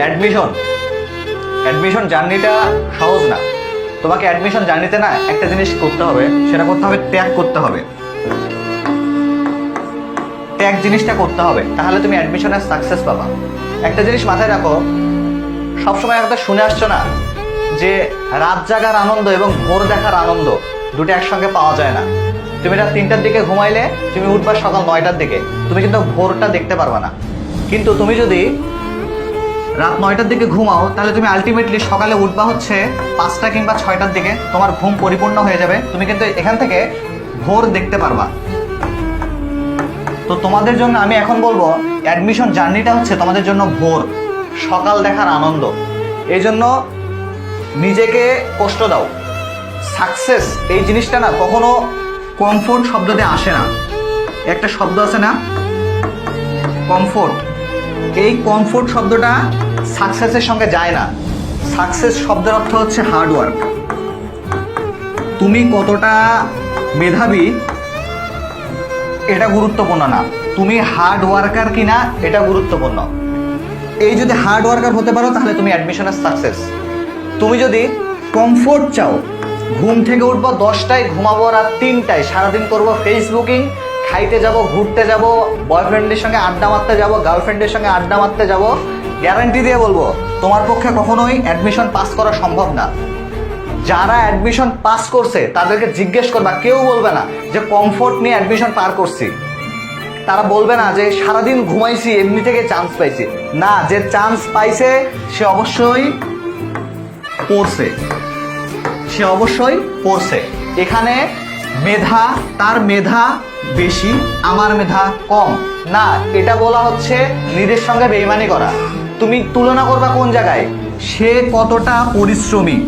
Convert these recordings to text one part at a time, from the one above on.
Admission admission জার্নিটা সহজ না। তোমাকে অ্যাডমিশন জার্নিতে না একটা জিনিস করতে হবে, সেটা করতে হবে ত্যাগ করতে হবে। ত্যাগ জিনিসটা করতে হবে, তাহলে তুমি অ্যাডমিশনের সাকসেস পাবা। একটা জিনিস মাথায় রাখো, সবসময় একটা শুনে আসছো না যে রাত জাগার আনন্দ এবং ভোর দেখার আনন্দ দুটো একসঙ্গে পাওয়া যায় না। তুমি রাত তিনটার দিকে ঘুমাইলে, তুমি উঠবা সকাল নয়টার দিকে, তুমি কিন্তু ভোরটা দেখতে পারবা না। কিন্তু তুমি যদি রাত নয়টার দিকে ঘুমাও, তাহলে তুমি আলটিমেটলি সকালে উঠবা হচ্ছে পাঁচটা কিংবা ছয়টার দিকে। তোমার ঘুম পরিপূর্ণ হয়ে যাবে। তুমি কিন্তু এখান থেকে ভোর দেখতে পারবা। তো তোমাদের জন্য আমি এখন বলব অ্যাডমিশন জার্নিটা হচ্ছে তোমাদের জন্য ভোর, সকাল দেখার আনন্দ। এই জন্য নিজেকে কষ্ট দাও। সাকসেস এই জিনিসটা না কখনো কমফোর্ট শব্দতে আসে না। একটা শব্দ আছে না? কমফোর্ট এই কমফোর্ট শব্দটা সাকসেসের সঙ্গে যায় না। সাকসেস শব্দের অর্থ হচ্ছে হার্ডওয়ার্ক তুমি কতটা মেধাবী, এটা গুরুত্বপূর্ণ না। তুমি হার্ড ওয়ার্কার কিনা, এটা গুরুত্বপূর্ণ। এই যদি হার্ড ওয়ার্কার হতে পারো, তাহলে তুমি অ্যাডমিশনের সাকসেস তুমি যদি কমফোর্ট চাও, ঘুম থেকে উঠবো দশটায়, ঘুমাবো রাত তিনটায়, সারাদিন করব ফেসবুকিং খাইতে যাব, ঘুরতে যাব বয়ফ্রেন্ডের সঙ্গে আড্ডা মারতে যাব গার্লফ্রেন্ডের সঙ্গে আড্ডা মারতে যাব গ্যারান্টি দিয়ে বলব, তোমার পক্ষে কখনোই অ্যাডমিশন পাস করা সম্ভব না। যারা অ্যাডমিশন পাস করছে, তাদেরকে জিজ্ঞেস করবা, কেউ বলবে না যে কমফোর্ট নিয়ে অ্যাডমিশন পার করছি। তারা বলবে না যে সারাদিন ঘুমাইছি, এমনি থেকে চান্স পাইছি। না, যে চান্স পাইছে, সে অবশ্যই পড়ছে। সে অবশ্যই পড়ছে। এখানে মেধা, তার মেধা বেশি, আমার মেধা কম। না, এটা বলা হচ্ছে নিজের সঙ্গে বেইমানি করা। তুমি তুলনা করবা কোন জায়গায়? সে কতটা পরিশ্রমী?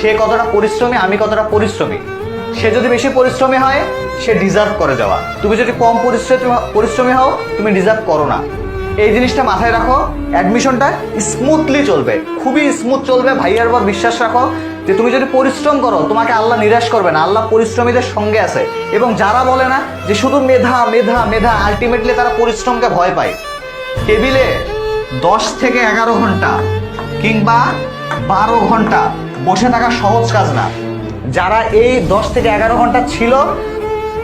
সে কতটা পরিশ্রমী, আমি কতটা পরিশ্রমী? সে যদি বেশি পরিশ্রমী হয়, সে ডিজার্ভ করে যাওয়া। তুমি যদি কম পরিশ্রমী পরিশ্রমী হও, তুমি ডিজার্ভ করো না। এই জিনিসটা মাথায় রাখো অ্যাডমিশনটা স্মুথলি চলবে। খুবই স্মুথ চলবে, ভাইয়ার পর বিশ্বাস রাখো। যে তুমি যদি পরিশ্রম করো, তোমাকে আল্লাহ নিরাশ করবে না। আল্লাহ পরিশ্রমীদের সঙ্গে আছে। এবং যারা বলে না যে শুধু মেধা মেধা মেধা আলটিমেটলি তারা পরিশ্রমকে ভয় পায়। টেবিলে দশ থেকে এগারো ঘণ্টা কিংবা বারো ঘণ্টা বসে থাকা সহজ কাজ না। যারা এই দশ থেকে এগারো ঘণ্টা ছিল,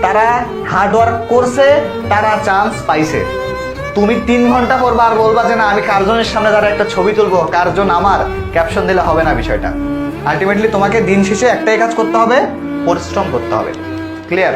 তারা হার্ডওয়ার্ক করছে, তারা চান্স পাইছে। তুমি তিন ঘণ্টা পরবা আর বলবা যে, না, আমি কার্জনের সামনে দাঁড়া একটা ছবি তুলবো। কার্জন আমার? ক্যাপশন দিলে হবে না বিষয়টা। আলটিমেটলি তোমাকে দিন শেষে একটাই কাজ করতে হবে পরিশ্রম করতে হবে। ক্লিয়ার